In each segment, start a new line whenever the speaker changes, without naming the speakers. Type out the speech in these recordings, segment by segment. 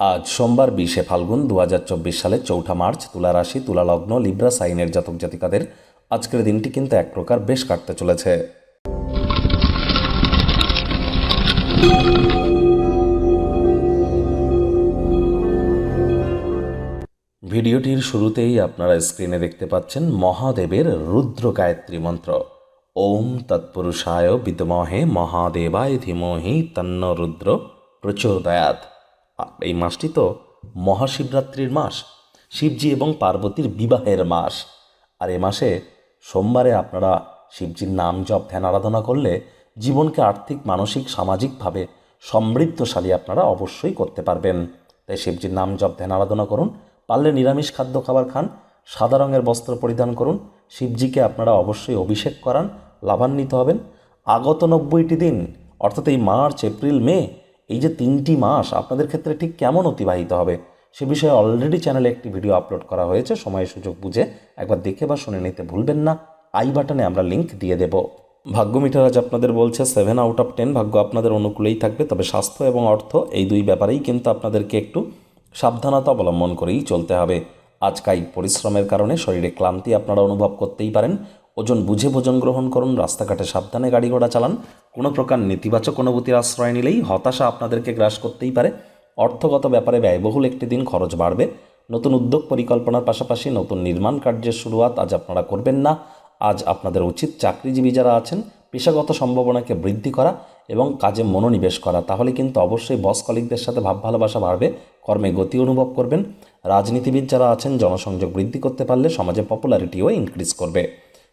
আজ সোমবার বিশে ফাল্গুন দু হাজার চব্বিশ সালে চৌঠা মার্চ, তুলা রাশি, তুলা লগ্ন, লিব্রা সাইনের জাতক জাতিকাদের আজকের দিনটি কিন্তু এক প্রকার বেশ কাটতে চলেছে। ভিডিওটির শুরুতেই আপনারা স্ক্রিনে দেখতে পাচ্ছেন মহাদেবের রুদ্র গায়ত্রী মন্ত্র। ওম তৎপুরুষায় বিদ্মহে মহাদেবায় ধীমহি তন্ন রুদ্র প্রচোদয়াত এই মাসটি তো মহাশিবরাত্রির মাস, শিবজি এবং পার্বতীর বিবাহের মাস। আর এ মাসে সোমবারে আপনারা শিবজির নাম জপ, ধ্যান, আরাধনা করলে জীবনকে আর্থিক, মানসিক, সামাজিকভাবে সমৃদ্ধশালী আপনারা অবশ্যই করতে পারবেন। তাই শিবজির নাম জপ, ধ্যান, আরাধনা করুন। পারলে নিরামিষ খাদ্য খাবার খান, সাদা রঙের বস্ত্র পরিধান করুন। শিবজিকে আপনারা অবশ্যই অভিষেক করান, লাভান্বিত হবেন। আগত নব্বইটি দিন, অর্থাৎ এই মার্চ, এপ্রিল, মে এই যে তিনটি মাস আপনাদের ক্ষেত্রে ঠিক কেমন অতিবাহিত হবে সে বিষয়ে অলরেডি চ্যানেলে একটি ভিডিও আপলোড করা হয়েছে সময় সুযোগ বুঝে একবার দেখে বা শুনে নিতে ভুলবেন না। আই বাটনে আমরা লিংক দিয়ে দেব। ভাগ্য মিটার আজ আপনাদের বলছে সেভেন আউট অফ টেন ভাগ্য আপনাদের অনুকূলেই থাকবে, তবে স্বাস্থ্য এবং অর্থ এই দুই ব্যাপারেই কিন্তু আপনাদেরকে একটু সাবধানতা অবলম্বন করেই চলতে হবে। আজ কায়িক পরিশ্রমের কারণে শরীরে ক্লান্তি আপনারা অনুভব করতেই পারেন ওজন বুঝে ভোজন গ্রহণ করুন, রাস্তাঘাটে সাবধানে গাড়ি ঘোড়া চালান। কোনো প্রকার নেতিবাচক অনুভূতির আশ্রয় নিলেই হতাশা আপনাদেরকে গ্রাস করতেই পারে। অর্থগত ব্যাপারে ব্যয়বহুল একটি দিন খরচ বাড়বে। নতুন উদ্যোগ পরিকল্পনার পাশাপাশি নতুন নির্মাণ কার্যের শুরুয়াত আজ আপনারা করবেন না। আজ আপনাদের উচিত চাকরিজীবী যারা আছেন, পেশাগত সম্ভাবনাকে বৃদ্ধি করা এবং কাজে মনোনিবেশ করা। তাহলে কিন্তু অবশ্যই বস কলিকদের সাথে ভাব ভালোবাসা বাড়বে, কর্মে গতি অনুভব করবেন। রাজনীতিবিদ যারা আছেন, জনসংযোগ বৃদ্ধি করতে পারলে সমাজে পপুলারিটিও ইনক্রিজ করবে।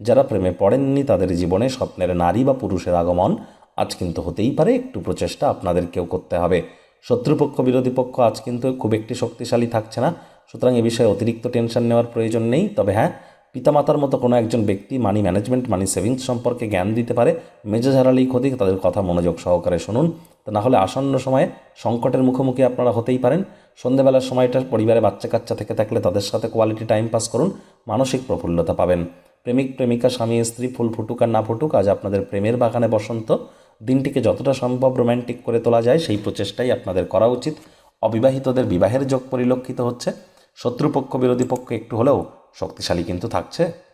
যারা প্রেমে পড়েননি তাদের জীবনে স্বপ্নের নারী বা পুরুষের আগমন আজ কিন্তু হতেই পারে, একটু প্রচেষ্টা আপনাদেরকেও করতে হবে। শত্রুপক্ষ, বিরোধী পক্ষ আজ কিন্তু খুব একটি শক্তিশালী থাকছে না। সুতরাং এ বিষয়ে অতিরিক্ত টেনশন নেওয়ার প্রয়োজন নেই। তবে হ্যাঁ পিতামাতার মতো কোনো একজন ব্যক্তি মানি ম্যানেজমেন্ট মানি সেভিংস সম্পর্কে জ্ঞান দিতে পারে। মেজাজ ক্ষতি, তাদের কথা মনোযোগ সহকারে শুনুন। তা না হলে আসন্ন সময়ে সংকটের মুখোমুখি আপনারা হতেই পারেন। সন্ধেবেলার সময়টা পরিবারে বাচ্চা কাচ্চা থেকে থাকলে তাদের সাথে কোয়ালিটি টাইম পাস করুন। মানসিক প্রফুল্লতা পাবেন। প্রেমিক, প্রেমিকা, স্বামী, স্ত্রী, ফুল ফুটুক আর না ফুটুক, আজ আপনাদের প্রেমের বাগানে বসন্ত। দিনটিকে যতটা সম্ভব রোম্যান্টিক করে তোলা যায়, সেই প্রচেষ্টাই আপনাদের করা উচিত। অবিবাহিতদের বিবাহের যোগ পরিলক্ষিত হচ্ছে। শত্রুপক্ষ, বিরোধী পক্ষ একটু হলেও শক্তিশালী কিন্তু থাকছে।